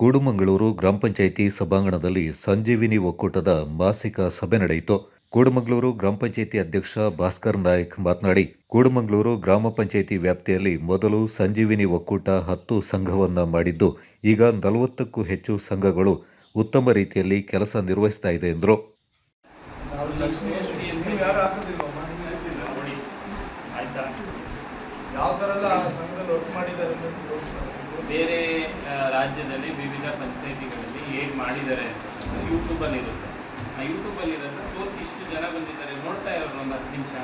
ಕೂಡುಮಂಗಳೂರು ಗ್ರಾಮ ಪಂಚಾಯಿತಿ ಸಭಾಂಗಣದಲ್ಲಿ ಸಂಜೀವಿನಿ ಒಕ್ಕೂಟದ ಮಾಸಿಕ ಸಭೆ ನಡೆಯಿತು. ಕೂಡುಮಂಗಳೂರು ಗ್ರಾಮ ಪಂಚಾಯಿತಿ ಅಧ್ಯಕ್ಷ ಭಾಸ್ಕರ್ ನಾಯಕ್ ಮಾತನಾಡಿ, ಕೂಡುಮಂಗಳೂರು ಗ್ರಾಮ ಪಂಚಾಯಿತಿ ವ್ಯಾಪ್ತಿಯಲ್ಲಿ ಮೊದಲು ಸಂಜೀವಿನಿ ಒಕ್ಕೂಟ ಹತ್ತು ಸಂಘವನ್ನು ಮಾಡಿದ್ದು, ಈಗ ನಲವತ್ತಕ್ಕೂ ಹೆಚ್ಚು ಸಂಘಗಳು ಉತ್ತಮ ರೀತಿಯಲ್ಲಿ ಕೆಲಸ ನಿರ್ವಹಿಸ್ತಾ ಇದೆ ಎಂದರು. ಯಾವ ಥರ ಎಲ್ಲ ಸಂಘದಲ್ಲಿ ವರ್ಕ್ ಮಾಡಿದ್ದಾರೆ ಅಂತ ತೋರಿಸ್ತಾರೆ? ಬೇರೆ ರಾಜ್ಯದಲ್ಲಿ ವಿವಿಧ ಪಂಚಾಯಿತಿಗಳಲ್ಲಿ ಹೇಗೆ ಮಾಡಿದ್ದಾರೆ ಯೂಟ್ಯೂಬಲ್ಲಿ ಇರುತ್ತೆ. ಆ ಯೂಟ್ಯೂಬಲ್ಲಿ ಇರೋದನ್ನ ತೋರಿಸಿ ಇಷ್ಟು ಜನ ಬಂದಿದ್ದಾರೆ ನೋಡ್ತಾ ಇರೋದು ಒಂದು ಹತ್ತು ನಿಮಿಷ.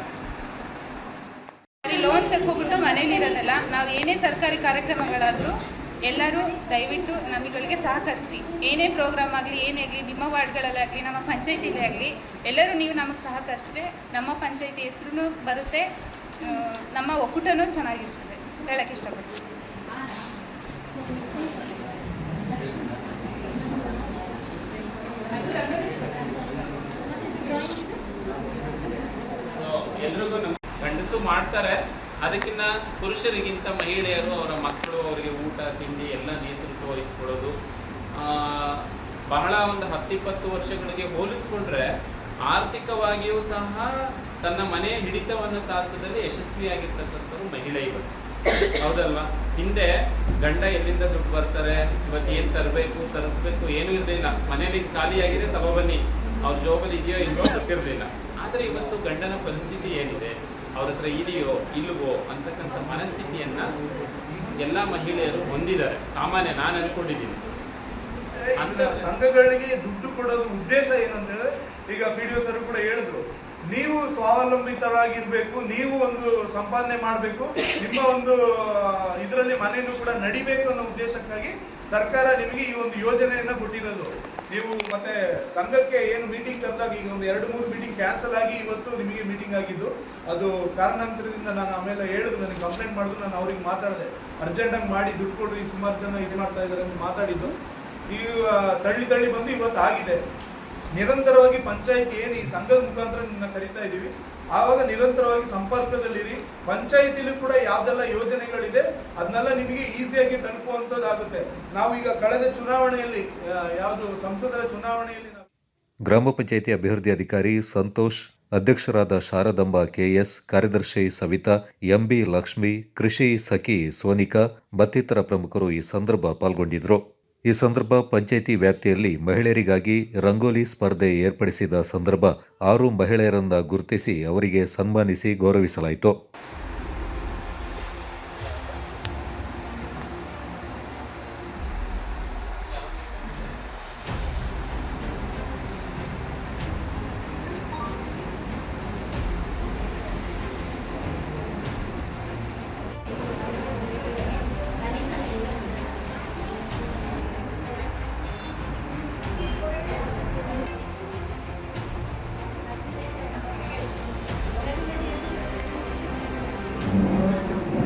ಲೋನ್ ತಗೊಬಿಟ್ಟು ಮನೇಲಿರೋದಲ್ಲ ನಾವು ಏನೇ ಸರ್ಕಾರಿ ಕಾರ್ಯಕ್ರಮಗಳಾದರೂ ಎಲ್ಲರೂ ದಯವಿಟ್ಟು ನಮಗಳಿಗೆ ಸಹಕರಿಸಿ. ಏನೇ ಪ್ರೋಗ್ರಾಮ್ ಆಗಲಿ ಏನೇ ಆಗಲಿ ನಿಮ್ಮ ವಾರ್ಡ್ಗಳಲ್ಲಾಗಲಿ ನಮ್ಮ ಪಂಚಾಯತಿಲೇ ಆಗಲಿ ಎಲ್ಲರೂ ನೀವು ನಮಗೆ ಸಹಕರಿಸಿದ್ರೆ ನಮ್ಮ ಪಂಚಾಯಿತಿ ಹೆಸರು ಬರುತ್ತೆ ನಮ್ಮ ಒಕ್ಕೂಟನೂ ಚೆನ್ನಾಗಿರ್ತದೆ ಹೇಳಕ್ಕೆ ಇಷ್ಟಪಡ್ತೀನಿ. ಎಲ್ರಿಗೂ ಗಂಡಸು ಮಾಡ್ತಾರೆ. ಅದಕ್ಕಿಂತ ಪುರುಷರಿಗಿಂತ ಮಹಿಳೆಯರು ಅವರ ಮಕ್ಕಳು ಅವರಿಗೆ ಊಟ ತಿಂಡಿ ಎಲ್ಲ ನೇತೃತ್ವ ವಹಿಸ್ಕೊಳ್ಳೋದು ಆ, ಬಹಳ ಒಂದು ಹತ್ತಿಪ್ಪತ್ತು ವರ್ಷಗಳಿಗೆ ಹೋಲಿಸ್ಕೊಂಡ್ರೆ ಆರ್ಥಿಕವಾಗಿಯೂ ಸಹ ತನ್ನ ಮನೆಯ ಹಿಡಿತವನ್ನು ಸಾಧಿಸಿದಲ್ಲಿ ಯಶಸ್ವಿಯಾಗಿರ್ತಕ್ಕಂಥವ್ರು ಮಹಿಳೆ ಇವತ್ತು ಹೌದಲ್ವಾ? ಹಿಂದೆ ಗಂಡ ಎಲ್ಲಿಂದ ದುಡ್ಡು ಬರ್ತಾರೆ, ಇವತ್ತು ಏನು ತರಬೇಕು, ತರಿಸ್ಬೇಕು, ಏನೂ ಇರಲಿಲ್ಲ. ಮನೇಲಿ ಖಾಲಿಯಾಗಿದೆ ತಗೊಬನ್ನಿ ಅವ್ರ ಜೋಬಲ್ಲಿ ಇದೆಯೋ ಇಲ್ವೋ ಗೊತ್ತಿರಲಿಲ್ಲ. ಆದರೆ ಇವತ್ತು ಗಂಡನ ಪರಿಸ್ಥಿತಿ ಏನಿದೆ? ಅವ್ರ ಹತ್ರ ಇದೆಯೋ, ಇಲ್ವೋ ಅಂತಕ್ಕಂಥ ಮನಸ್ಥಿತಿಯನ್ನ ಎಲ್ಲ ಮಹಿಳೆಯರು ಹೊಂದಿದ್ದಾರೆ. ಸಾಮಾನ್ಯ ನಾನು ಅನ್ಕೊಂಡಿದ್ದೀನಿ. ಈಗ ಸಂಘಗಳಿಗೆ ದುಡ್ಡು ಕೊಡೋದು ಉದ್ದೇಶ ಏನಂತ ಹೇಳಿದ್ರೆ, ಈಗ ಪಿ ಡಿ ಸರ್ ಕೂಡ ಹೇಳಿದ್ರು, ನೀವು ಸ್ವಾವಲಂಬಿತರಾಗಿರ್ಬೇಕು, ನೀವು ಒಂದು ಸಂಪಾದನೆ ಮಾಡಬೇಕು, ನಿಮ್ಮ ಒಂದು ಇದರಲ್ಲಿ ಮನೆಯನ್ನು ಕೂಡ ನಡಿಬೇಕು ಅನ್ನೋ ಉದ್ದೇಶಕ್ಕಾಗಿ ಸರ್ಕಾರ ನಿಮಗೆ ಈ ಒಂದು ಯೋಜನೆಯನ್ನ ಕೊಟ್ಟಿರೋದು. ನೀವು ಮತ್ತೆ ಸಂಘಕ್ಕೆ ಏನು ಮೀಟಿಂಗ್ ಕರೆದಾಗ ಈಗ ಒಂದು ಎರಡು ಮೂರು ಮೀಟಿಂಗ್ ಕ್ಯಾನ್ಸಲ್ ಆಗಿ ಇವತ್ತು ನಿಮಗೆ ಮೀಟಿಂಗ್ ಆಗಿದ್ದು, ಅದು ಕಾರಣಾಂತರದಿಂದ ನಾನು ಆಮೇಲೆ ಹೇಳಿದ್ರು, ನನಗೆ ಕಂಪ್ಲೇಂಟ್ ಮಾಡಿದ್ರು, ನಾನು ಅವ್ರಿಗೆ ಮಾತಾಡಿದೆ. ಅರ್ಜೆಂಟಾಗಿ ಮಾಡಿ, ದುಡ್ಡು ಕೊಡ್ರಿ, ಸುಮಾರು ಜನ ಇದು ಮಾಡ್ತಾ ಇದ್ದಾರೆ ಅಂತ ಮಾತಾಡಿದ್ದು. ಈ ತಳ್ಳಿ ತಳ್ಳಿ ಬಂದು ಇವತ್ತು ಆಗಿದೆ. ನಿರಂತರವಾಗಿ ಪಂಚಾಯತ್ ಏನು ಈ ಸಂಘದ ಮುಖಾಂತರ ನಿನ್ನ ಕರಿತಾ ಇದ್ದೀವಿ ಆವಾಗ ನಿರಂತರವಾಗಿ ಸಂಪರ್ಕದಲ್ಲಿರಿ. ಪಂಚಾಯತಿಲೂ ಕೂಡ ಯಾವ್ದೆಲ್ಲ ಯೋಜನೆಗಳಿದೆ, ಅದನ್ನೆಲ್ಲ ನಿಮಗೆ ಈಸಿಯಾಗಿ ತಲುಪುವಂಥದ್ದಾಗುತ್ತೆ. ನಾವು ಈಗ ಕಳೆದ ಚುನಾವಣೆಯಲ್ಲಿ ಯಾವುದು ಸಂಸದರ ಚುನಾವಣೆಯಲ್ಲಿ ಗ್ರಾಮ ಪಂಚಾಯಿತಿ ಅಭಿವೃದ್ಧಿ ಅಧಿಕಾರಿ ಸಂತೋಷ್, ಅಧ್ಯಕ್ಷರಾದ ಶಾರದಂಬ ಕೆಎಸ್, ಕಾರ್ಯದರ್ಶಿ ಸವಿತಾ, ಎಂಬಿ ಲಕ್ಷ್ಮಿ, ಕೃಷಿ ಸಖಿ ಸೋನಿಕಾ, ಮತ್ತಿತರ ಪ್ರಮುಖರು ಈ ಸಂದರ್ಭ ಪಾಲ್ಗೊಂಡಿದ್ದರು. ಈ ಸಂದರ್ಭ ಪಂಚಾಯಿತಿ ವ್ಯಾಪ್ತಿಯಲ್ಲಿ ಮಹಿಳೆಯರಿಗಾಗಿ ರಂಗೋಲಿ ಸ್ಪರ್ಧೆ ಏರ್ಪಡಿಸಿದ ಸಂದರ್ಭ ಆರು ಮಹಿಳೆಯರನ್ನ ಗುರುತಿಸಿ ಅವರಿಗೆ ಸನ್ಮಾನಿಸಿ ಗೌರವಿಸಲಾಯಿತು.